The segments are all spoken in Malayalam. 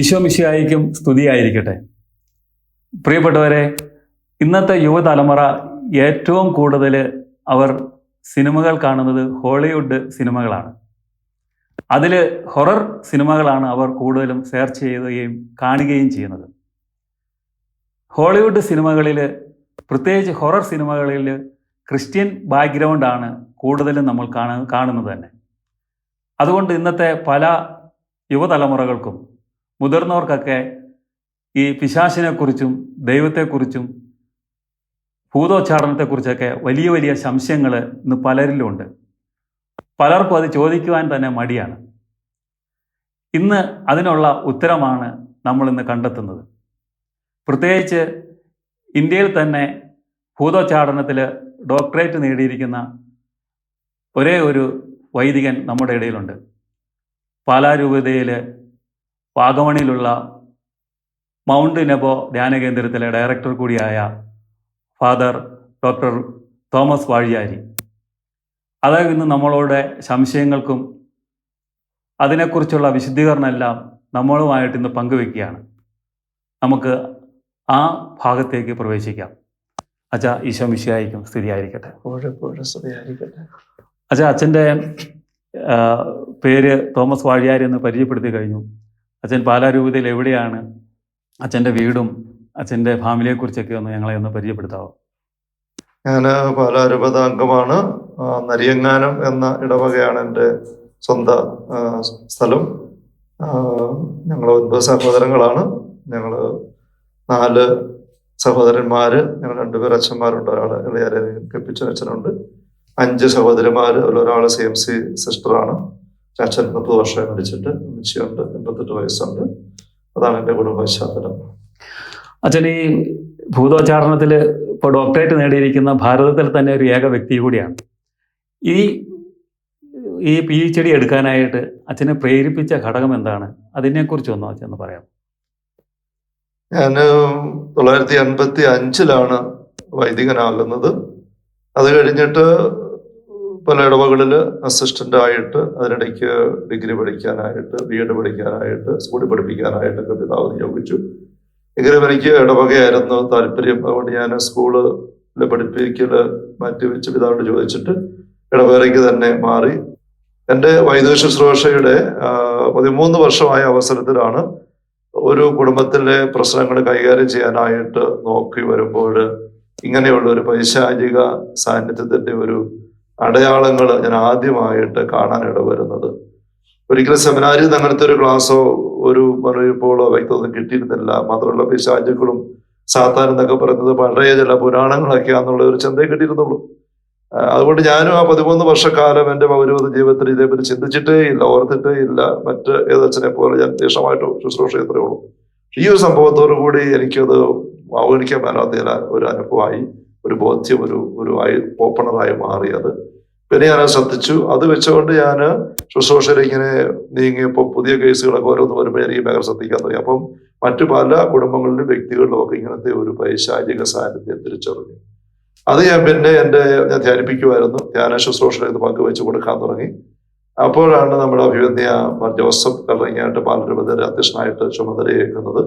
ഈശോ സ്തുതി സ്തുതിയായിരിക്കട്ടെ. പ്രിയപ്പെട്ടവരെ ഇന്നത്തെ യുവതലമുറ ഏറ്റവും കൂടുതൽ അവർ സിനിമകൾ കാണുന്നത് ഹോളിവുഡ് സിനിമകളാണ്. അതിൽ ഹൊറർ സിനിമകളാണ് അവർ കൂടുതലും സെർച്ച് ചെയ്യുകയും കാണുകയും ചെയ്യുന്നത്. ഹോളിവുഡ് സിനിമകളിൽ പ്രത്യേകിച്ച് ഹൊറർ സിനിമകളിൽ ക്രിസ്ത്യൻ ബാക്ക്ഗ്രൗണ്ടാണ് കൂടുതലും നമ്മൾ കാണുന്നത് തന്നെ. അതുകൊണ്ട് ഇന്നത്തെ പല യുവതലമുറകൾക്കും മുതിർന്നവർക്കൊക്കെ ഈ പിശാശിനെക്കുറിച്ചും ദൈവത്തെക്കുറിച്ചും ഭൂതോച്ചാടനത്തെക്കുറിച്ചൊക്കെ വലിയ വലിയ സംശയങ്ങൾ ഇന്ന് പലരിലുമുണ്ട് പലർക്കും അത് ചോദിക്കുവാൻ തന്നെ മടിയാണ്. ഇന്ന് അതിനുള്ള ഉത്തരമാണ് നമ്മൾ ഇന്ന് കണ്ടെത്തുന്നത്. പ്രത്യേകിച്ച് ഇന്ത്യയിൽ തന്നെ ഭൂതോച്ചാടനത്തിൽ ഡോക്ടറേറ്റ് നേടിയിരിക്കുന്ന ഒരേ ഒരു വൈദികൻ നമ്മുടെ ഇടയിലുണ്ട്. പാലാരൂപതയിൽ വാഗമണിയിലുള്ള മൗണ്ട് നെബോ ധ്യാന കേന്ദ്രത്തിലെ ഡയറക്ടർ കൂടിയായ ഫാദർ ഡോക്ടർ തോമസ് വാഴിയാരി. അതായത് ഇന്ന് നമ്മളോട് സംശയങ്ങൾക്കും അതിനെക്കുറിച്ചുള്ള വിശദീകരണം എല്ലാം നമ്മളുമായിട്ട് ഇന്ന് പങ്കുവെക്കുകയാണ്. നമുക്ക് ആ ഭാഗത്തേക്ക് പ്രവേശിക്കാം. അച്ഛ ഈശോ മിശിയായിരിക്കും സ്ഥിതിയായിരിക്കട്ടെ അച്ഛ അച്ഛന്റെ പേര് തോമസ് വാഴിയാരി എന്ന് പരിചയപ്പെടുത്തി കഴിഞ്ഞു. അച്ഛൻ പാലാരൂപതയിൽ എവിടെയാണ്? അച്ഛന്റെ വീടും അച്ഛന്റെ ഫാമിലിയെക്കുറിച്ചൊക്കെ ഒന്ന് ഞങ്ങളെ ഒന്ന് പരിചയപ്പെടുത്താവോ? ഞാൻ പാലാരൂപത അംഗമാണ്. നരിയങ്ങാനം എന്ന ഇടവകയാണ് എന്റെ സ്വന്തം സ്ഥലം. ഞങ്ങൾ ഒൻപത് സഹോദരങ്ങളാണ്. ഞങ്ങൾ നാല് സഹോദരന്മാർ ഞങ്ങൾ രണ്ടുപേർ അച്ഛന്മാരുണ്ട്. ഒരാൾ ഇളയാരെ കെപ്പിച്ച അച്ഛനുണ്ട്. അഞ്ച് സഹോദരിമാർ ഒരാൾ സി എം സി സിസ്റ്ററാണ്. അച്ഛൻ മുപ്പത് വർഷമായി മരിച്ചിട്ട് അമ്മച്ചിയുണ്ട് എൺപത്തെട്ട് വയസ്സുണ്ട്. അതാണ് എന്റെ കുടുംബ പശ്ചാത്തലം അച്ഛൻ ഈ ഭൂതോച്ചാരണത്തിൽ ഇപ്പോൾ ഡോക്ടറേറ്റ് നേടിയിരിക്കുന്ന ഭാരതത്തിൽ തന്നെ ഒരു ഏക വ്യക്തി കൂടിയാണ്. ഈ ഈ പി എച്ച് ഡി എടുക്കാനായിട്ട് അച്ഛനെ പ്രേരിപ്പിച്ച ഘടകം എന്താണ്? അതിനെക്കുറിച്ചൊന്നും അച്ഛൻ ഒന്ന് പറയാം ഞാൻ തൊള്ളായിരത്തി എൺപത്തി അഞ്ചിലാണ് വൈദികനാകുന്നത്. അത് കഴിഞ്ഞിട്ട് പല ഇടവകളിൽ അസിസ്റ്റന്റ് ആയിട്ട് അതിനിടയ്ക്ക് ഡിഗ്രി പഠിക്കാനായിട്ട് ബി എഡ് പഠിക്കാനായിട്ട് സ്കൂളിൽ പഠിപ്പിക്കാനായിട്ടൊക്കെ പിതാവ് നിയോഗിച്ചു. എങ്കിലും എനിക്ക് ഇടവകയായിരുന്നു താല്പര്യം. അതുകൊണ്ട് ഞാൻ സ്കൂളിൽ പഠിപ്പിക്കൽ മാറ്റിവെച്ച് പിതാവിനോട് ചോദിച്ചിട്ട് ഇടവകയിലേക്ക് തന്നെ മാറി. എന്റെ വൈദ്യുത ശുശ്രൂഷയുടെ പതിമൂന്ന് വർഷമായ അവസരത്തിലാണ് ഒരു കുടുംബത്തിലെ പ്രശ്നങ്ങൾ കൈകാര്യം ചെയ്യാനായിട്ട് നോക്കി വരുമ്പോൾ ഇങ്ങനെയുള്ള ഒരു പൈശാചിക സാന്നിധ്യത്തിന്റെ ഒരു അടയാളങ്ങൾ ഞാൻ ആദ്യമായിട്ട് കാണാനിട വരുന്നത് ഒരിക്കലും സെമിനാരിൽ നിന്ന് അങ്ങനത്തെ ഒരു ക്ലാസ്സോ ഒരു മുറിയിപ്പോളോ വ്യക്തത കിട്ടിയിരുന്നില്ല. മാത്രമല്ല പിശാചുക്കളും സാത്താൻ എന്നൊക്കെ പറയുന്നത് പഴയ ചില പുരാണങ്ങളൊക്കെയാന്നുള്ള ഒരു ചിന്തയെ കിട്ടിയിരുന്നുള്ളൂ. അതുകൊണ്ട് ഞാനും ആ പതിമൂന്ന് വർഷക്കാലം എന്റെ പൗരവത ജീവിതത്തിൽ ഇതേപറ്റി ചിന്തിച്ചിട്ടേ ഇല്ല ഓർത്തിട്ടേ ഇല്ല. മറ്റ് ഏതച്ഛനെ പോലെ ഞാൻ തീക്ഷണമായിട്ട് ശുശ്രൂഷ ഇത്രയേ ഉള്ളൂ. ഈ ഒരു സംഭവത്തോടു കൂടി എനിക്കത് അവഗണിക്കാൻ മേലാത്ത ഒരു അനുഭവമായി ഒരു ബോധ്യം ഒരു ഒരു ഓപ്പണറായി മാറിയത് പിന്നെ ഞാൻ ശ്രദ്ധിച്ചു. അത് വെച്ചുകൊണ്ട് ഞാൻ ശുശ്രൂഷയിൽ ഇങ്ങനെ നീങ്ങിയപ്പോൾ പുതിയ കേസുകളൊക്കെ ഓരോന്ന് വരുമ്പോൾ എനിക്ക് ഭയങ്കര ശ്രദ്ധിക്കാൻ തുടങ്ങി. അപ്പം മറ്റു പല കുടുംബങ്ങളിലും വ്യക്തികളിലും ഒക്കെ ഇങ്ങനത്തെ ഒരു പൈശാചിക സാന്നിധ്യം തിരിച്ചറിഞ്ഞു. അത് ഞാൻ പിന്നെ എന്റെ ഞാൻ ധ്യാനിപ്പിക്കുമായിരുന്നു ധ്യാന ശുശ്രൂഷയിൽ ഇത് പങ്കുവെച്ച് കൊടുക്കാൻ തുടങ്ങി. അപ്പോഴാണ് നമ്മുടെ അഭിവന്യ ജോസഫ് കലറിങ്ങായിട്ട് പാലരൂപതയുടെ അധ്യക്ഷനായിട്ട് ചുമതലയേക്കുന്നത്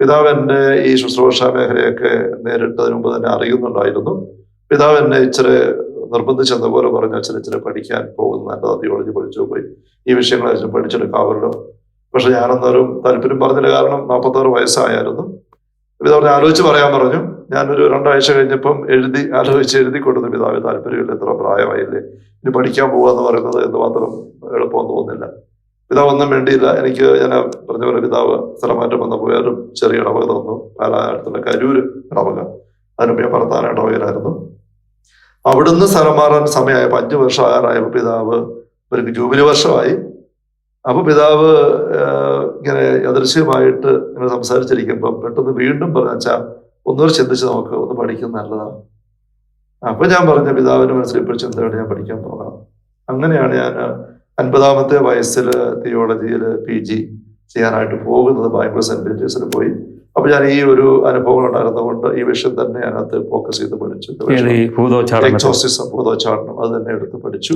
പിതാവ് എന്റെ ഈ ശുശ്രൂഷ മേഖലയൊക്കെ നേരിട്ടതിന് മുമ്പ് തന്നെ അറിയുന്നുണ്ടായിരുന്നു. പിതാവ് എന്നെ ഇച്ചിരി നിർബന്ധിച്ചെന്ന പോലെ പറഞ്ഞു അച്ഛൻ ഇച്ചിരി പഠിക്കാൻ പോകുന്ന നല്ല തിയോളജി പഠിച്ചു പോയി. ഈ വിഷയങ്ങൾ അച്ഛൻ പഠിച്ചെടുക്കാവല്ലോ പക്ഷെ ഞാനന്നേരം താല്പര്യം പറഞ്ഞില്ല കാരണം നാൽപ്പത്താറ് വയസ്സായിരുന്നു പിതാവിനെ ആലോചിച്ച് പറയാൻ പറഞ്ഞു. ഞാനൊരു രണ്ടാഴ്ച കഴിഞ്ഞപ്പം എഴുതി ആലോചിച്ച് എഴുതി കൊടുത്തു പിതാവ് താല്പര്യമില്ല ഇത്ര പ്രായമായില്ലേ ഇനി പഠിക്കാൻ പോകുക എന്ന് പറയുന്നത് എന്തുമാത്രം എളുപ്പമെന്ന് തോന്നുന്നില്ല. പിതാവ് ഒന്നും വേണ്ടിയില്ല എനിക്ക് ഞാൻ പറഞ്ഞ പോലെ പിതാവ് സ്ഥലമാറ്റം വന്നപ്പോൾ വേറൊരു ചെറിയ ഇടവക തന്നു. പാലാടുത്തുള്ള കരൂര് ഇടവക. അതിനുമ്പ് ഞാൻ പറത്താന ഇടവകയിലായിരുന്നു അവിടുന്ന് സ്ഥലം മാറാൻ സമയമായപ്പോൾ അഞ്ചു വർഷം ആറായപ്പോൾ പിതാവ് ഇവർക്ക് ജൂബിലി വർഷമായി. അപ്പോൾ പിതാവ് ഇങ്ങനെ യദൃശ്യമായിട്ട് ഇങ്ങനെ സംസാരിച്ചിരിക്കുമ്പോൾ പെട്ടെന്ന് വീണ്ടും പറഞ്ഞാ ഒന്നുകൂടെ ചിന്തിച്ച് നമുക്ക് ഒന്ന് പഠിക്കുന്നത് നല്ലതാണ് അപ്പൊ ഞാൻ പറഞ്ഞ പിതാവിന്റെ മനസ്സിൽ ഇപ്പോൾ ചിന്തയോടെ ഞാൻ പഠിക്കാൻ പോകാം അങ്ങനെയാണ് ഞാൻ അൻപതാമത്തെ വയസ്സിൽ തിയോളജിയിൽ പി ജി ചെയ്യാനായിട്ട് പോകുന്നത്. ബാംഗ്ലൂർ സെന്റ് പോയി. അപ്പൊ ഞാൻ ഈ ഒരു അനുഭവങ്ങൾ ഉണ്ടായിരുന്നതുകൊണ്ട് ഈ വിഷയം തന്നെ അതിനകത്ത് ഫോക്കസ് ചെയ്ത് പഠിച്ചു. എക്സോസിസം ഭൂതോച്ചാടനം അത് തന്നെ എടുത്ത് പഠിച്ചു.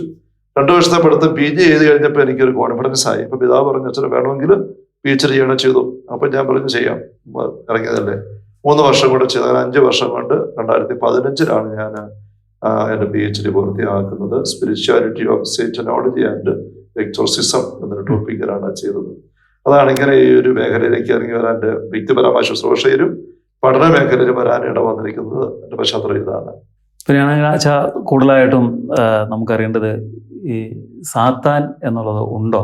രണ്ടു വർഷത്തെ പഠിത്തം പി ജി ചെയ്ത് കഴിഞ്ഞപ്പോൾ എനിക്കൊരു കോൺഫിഡൻസ് ആയി. ഇപ്പൊ പിതാവ് പറഞ്ഞു അച്ഛനെ വേണമെങ്കിൽ പി എച്ച് ഡി ചെയ്യണം ചെയ്തു. അപ്പൊ ഞാൻ പറഞ്ഞു ചെയ്യാം. ഇറങ്ങിയതല്ലേ? മൂന്ന് വർഷം കൊണ്ട് ചെയ്ത. അങ്ങനെ അഞ്ച് വർഷം കൊണ്ട് രണ്ടായിരത്തി പതിനഞ്ചിലാണ് ഞാൻ എന്റെ പി എച്ച് ഡി പൂർത്തിയാക്കുന്നത്. Spirituality of Satanology and exorcism എന്നൊരു ടോപ്പിക്കിലാണ് ചെയ്തത്. അതാണ് ഇങ്ങനെ ഈ ഒരു മേഖലയിലേക്ക് ഇറങ്ങി വരാൻ എന്റെ വ്യക്തിപരമായ ശുശ്രൂഷയിലും പഠന മേഖലയിലും വരാൻ ഇട വന്നിരിക്കുന്നത് എന്റെ പശ്ചാത്തലം ഇതാണ്. ആച്ചാ കൂടുതലായിട്ടും നമുക്കറിയേണ്ടത് ഈ സാത്താൻ എന്നുള്ളത് ഉണ്ടോ?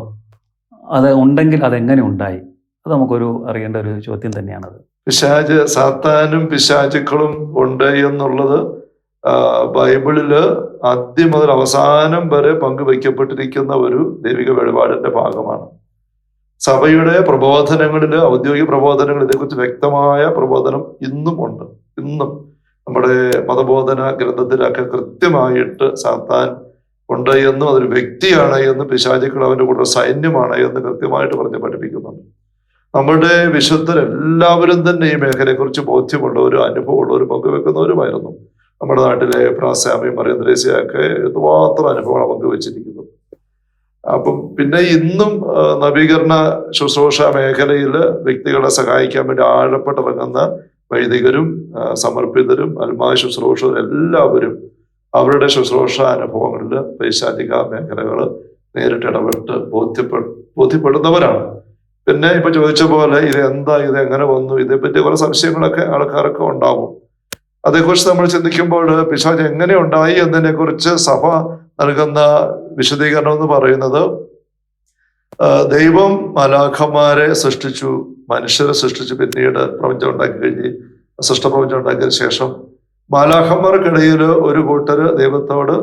അത് ഉണ്ടെങ്കിൽ അതെങ്ങനെ ഉണ്ടായി? അത് നമുക്കൊരു അറിയേണ്ട ഒരു ചോദ്യം തന്നെയാണത്. പിശാജ് സാത്താനും പിശാചുക്കളും ഉണ്ട് എന്നുള്ളത് ബൈബിളിൽ ബൈബിളിൽ ആദ്യം മുതൽ അവസാനം വരെ പങ്കുവയ്ക്കപ്പെട്ടിരിക്കുന്ന ഒരു ദൈവിക വെളിപാടിന്റെ ഭാഗമാണ്. സഭയുടെ പ്രബോധനങ്ങളിൽ ഔദ്യോഗിക പ്രബോധനങ്ങൾ ഇതേക്കുറിച്ച് വ്യക്തമായ പ്രബോധനം ഇന്നും ഉണ്ട്. ഇന്നും നമ്മുടെ മതബോധന ഗ്രന്ഥത്തിലൊക്കെ കൃത്യമായിട്ട് സാത്താൻ ഉണ്ട് എന്നും അതൊരു വ്യക്തിയാണ് എന്നും പിശാചുക്കൾ അവന്റെ കൂടെ സൈന്യമാണ് എന്ന് കൃത്യമായിട്ട് പറഞ്ഞ് പഠിപ്പിക്കുന്നുണ്ട്. നമ്മുടെ വിശുദ്ധരെല്ലാവരും തന്നെ ഈ മേഖലയെക്കുറിച്ച് ബോധ്യമുള്ളവരും അനുഭവമുള്ളവരും പങ്കുവെക്കുന്നവരുമായിരുന്നു. നമ്മുടെ നാട്ടിലെ പ്രാസ്യാമി മറിയന്ദ്രേസിയൊക്കെ എന്തുമാത്രം അനുഭവമാണ് പങ്കുവെച്ചിരിക്കുന്നത്? അപ്പം പിന്നെ ഇന്നും നവീകരണ ശുശ്രൂഷ മേഖലയിൽ വ്യക്തികളെ സഹായിക്കാൻ വേണ്ടി ആഴപ്പെട്ടിറങ്ങുന്ന വൈദികരും സമർപ്പിതരും അൽമായ ശുശ്രൂഷകരും എല്ലാവരും അവരുടെ ശുശ്രൂഷ അനുഭവങ്ങളിൽ പൈശാചിക മേഖലകൾ നേരിട്ട് ഇടപെട്ട് ബോധ്യപ്പെ ബോധ്യപ്പെടുന്നവരാണ്. പിന്നെ ഇപ്പൊ ചോദിച്ച പോലെ ഇത് എന്താ ഇത് എങ്ങനെ വന്നു ഇതേപ്പറ്റി കുറെ സംശയങ്ങളൊക്കെ ആൾക്കാർക്ക് ഉണ്ടാവും. അതേക്കുറിച്ച് നമ്മൾ ചിന്തിക്കുമ്പോൾ പിശാജ് എങ്ങനെ ഉണ്ടായി എന്നതിനെ കുറിച്ച് സഭ നൽകുന്ന വിശദീകരണം എന്ന് പറയുന്നത് ദൈവം മലാഖമാരെ സൃഷ്ടിച്ചു മനുഷ്യരെ സൃഷ്ടിച്ചു പിന്നീട് പ്രപഞ്ചം ഉണ്ടാക്കി കഴിഞ്ഞ് സൃഷ്ടപ്രപഞ്ചം ഉണ്ടാക്കിയതിനു ശേഷം മാലാഖന്മാർക്കിടയിൽ ഒരു കൂട്ടര് ദൈവത്തോട്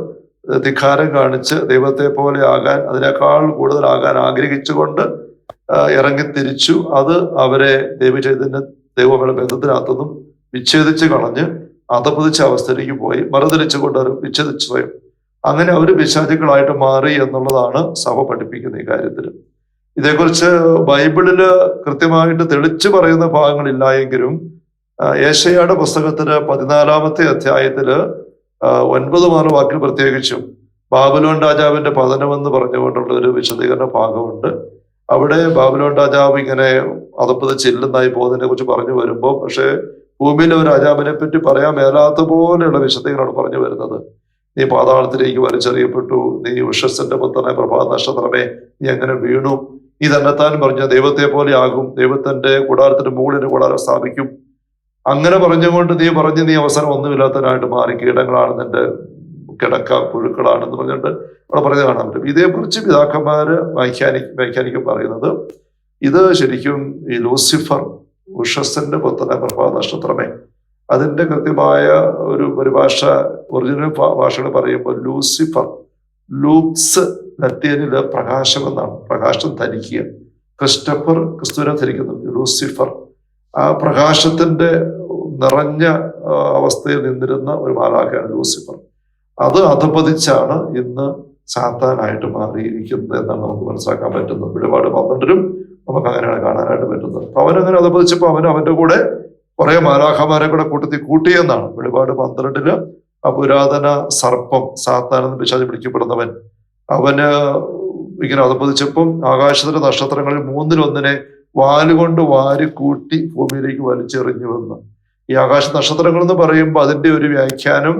ധിക്കാരം കാണിച്ച് ദൈവത്തെ പോലെ ആകാൻ അതിനേക്കാൾ കൂടുതൽ ആകാൻ ആഗ്രഹിച്ചുകൊണ്ട് ഇറങ്ങി തിരിച്ചു. അത് അവരെ ദൈവചൈതന്യ ദൈവങ്ങളുടെ ബന്ധത്തിനകത്തുനിന്നും വിച്ഛേദിച്ച് കളഞ്ഞ് അതപ്പതിച്ച അവസ്ഥയിലേക്ക് പോയി മറുതിരിച്ചുകൊണ്ട് അവർ വിച്ഛേദിച്ചു സ്വയം അങ്ങനെ അവർ പിശാചുക്കളായിട്ട് മാറി എന്നുള്ളതാണ് സഭ പഠിപ്പിക്കുന്ന ഈ കാര്യത്തിൽ ഇതേക്കുറിച്ച് ബൈബിളിൽ കൃത്യമായിട്ട് തെളിച്ചു പറയുന്ന ഭാഗങ്ങളില്ല എങ്കിലും ഏഷ്യയുടെ പുസ്തകത്തിൽ പതിനാലാമത്തെ അധ്യായത്തിൽ ഒൻപത് മാറ് വാക്കിൽ പ്രത്യേകിച്ചും ബാബുലോൺ രാജാവിന്റെ പതനമെന്ന് പറഞ്ഞുകൊണ്ടുള്ള ഒരു വിശദീകരണ ഭാഗമുണ്ട്. അവിടെ ബാബുലോൺ രാജാവ് ഇങ്ങനെ അതപ്പത് ചെല്ലുന്നായി പോകുന്നതിനെ കുറിച്ച് പറഞ്ഞു വരുമ്പോൾ പക്ഷേ ഭൂമിയിലെ ഒരു രാജാവിനെ പറ്റി പറയാൻ മേലാത്ത പോലെയുള്ള വിശദീകരണമാണ് പറഞ്ഞു വരുന്നത്. നീ പാതാളത്തിലേക്ക് വലിച്ചെറിയപ്പെട്ടു. നീ വിശ്വസന്റെ പുത്രനെ പ്രഭാത നക്ഷത്രമേ നീ അങ്ങനെ വീണു? നീ താൻ പറഞ്ഞ ദൈവത്തെ പോലെ ആകും. ദൈവത്തിന്റെ കൂടാരത്തിന് മുകളിൽ കൂടാരം സ്ഥാപിക്കും. അങ്ങനെ പറഞ്ഞുകൊണ്ട് നീ പറഞ്ഞ് നീ അവസരം ഒന്നുമില്ലാത്തതിനായിട്ട് മാറി. കീടങ്ങളാണ് നിന്റെ കിടക്ക പുഴുക്കളാണെന്ന് പറഞ്ഞിട്ട് അവിടെ പറഞ്ഞത് കാണാൻ പറ്റും. ഇതേക്കുറിച്ച് പിതാക്കന്മാര് വ്യാഖ്യാനി വ്യാഖ്യാനിക്കും പറയുന്നത് ഇത് ശരിക്കും ഈ ലൂസിഫർ ഉഷസ്സിന്റെ പുത്രനെ പ്രഭാത നക്ഷത്രമേ അതിന്റെ കൃത്യമായ ഒരു പരിഭാഷ ഒറിജിനൽ ഭാഷകൾ പറയുമ്പോൾ ലൂസിഫർ ലൂക്സ് ലത്തീനിൽ പ്രകാശം എന്നാണ് പ്രകാശം ധരിക്കുക. ക്രിസ്റ്റഫർ ക്രിസ്തുവിനെ ധരിക്കുന്നുണ്ട് ലൂസിഫർ. ആ പ്രകാശത്തിന്റെ നിറഞ്ഞ അവസ്ഥയിൽ നിന്നിരുന്ന ഒരു മാലാഖയാണ് ലൂസിഫർ. അത് അധപതിച്ചാണ് ഇന്ന് സാത്താനായിട്ട് മാറിയിരിക്കുന്നത് എന്നാണ് നമുക്ക് മനസ്സിലാക്കാൻ പറ്റുന്നത്. വെളിപാട് പന്ത്രണ്ടിലും നമുക്ക് അങ്ങനെയാണ് കാണാനായിട്ട് പറ്റുന്നത്. അപ്പൊ അവനങ്ങനെ അധപതിച്ചപ്പോൾ അവൻ അവന്റെ കൂടെ കുറെ മാലാഖമാരെ കൂടെ കൂട്ടത്തിൽ കൂട്ടിയെന്നാണ്. വെളിപാട് പന്ത്രണ്ടിൽ ആ പുരാതന സർപ്പം സാത്താനെന്ന് പിശാചി വിളിക്കപ്പെടുന്നവൻ അവന് ഇങ്ങനെ അതപ്പതിച്ചപ്പം ആകാശത്തിലെ നക്ഷത്രങ്ങളിൽ മൂന്നിലൊന്നിനെ വാലുകൊണ്ട് വാരി കൂട്ടി ഭൂമിയിലേക്ക് വലിച്ചെറിഞ്ഞുവെന്ന് ഈ ആകാശ നക്ഷത്രങ്ങൾ എന്ന് പറയുമ്പോൾ അതിന്റെ ഒരു വ്യാഖ്യാനം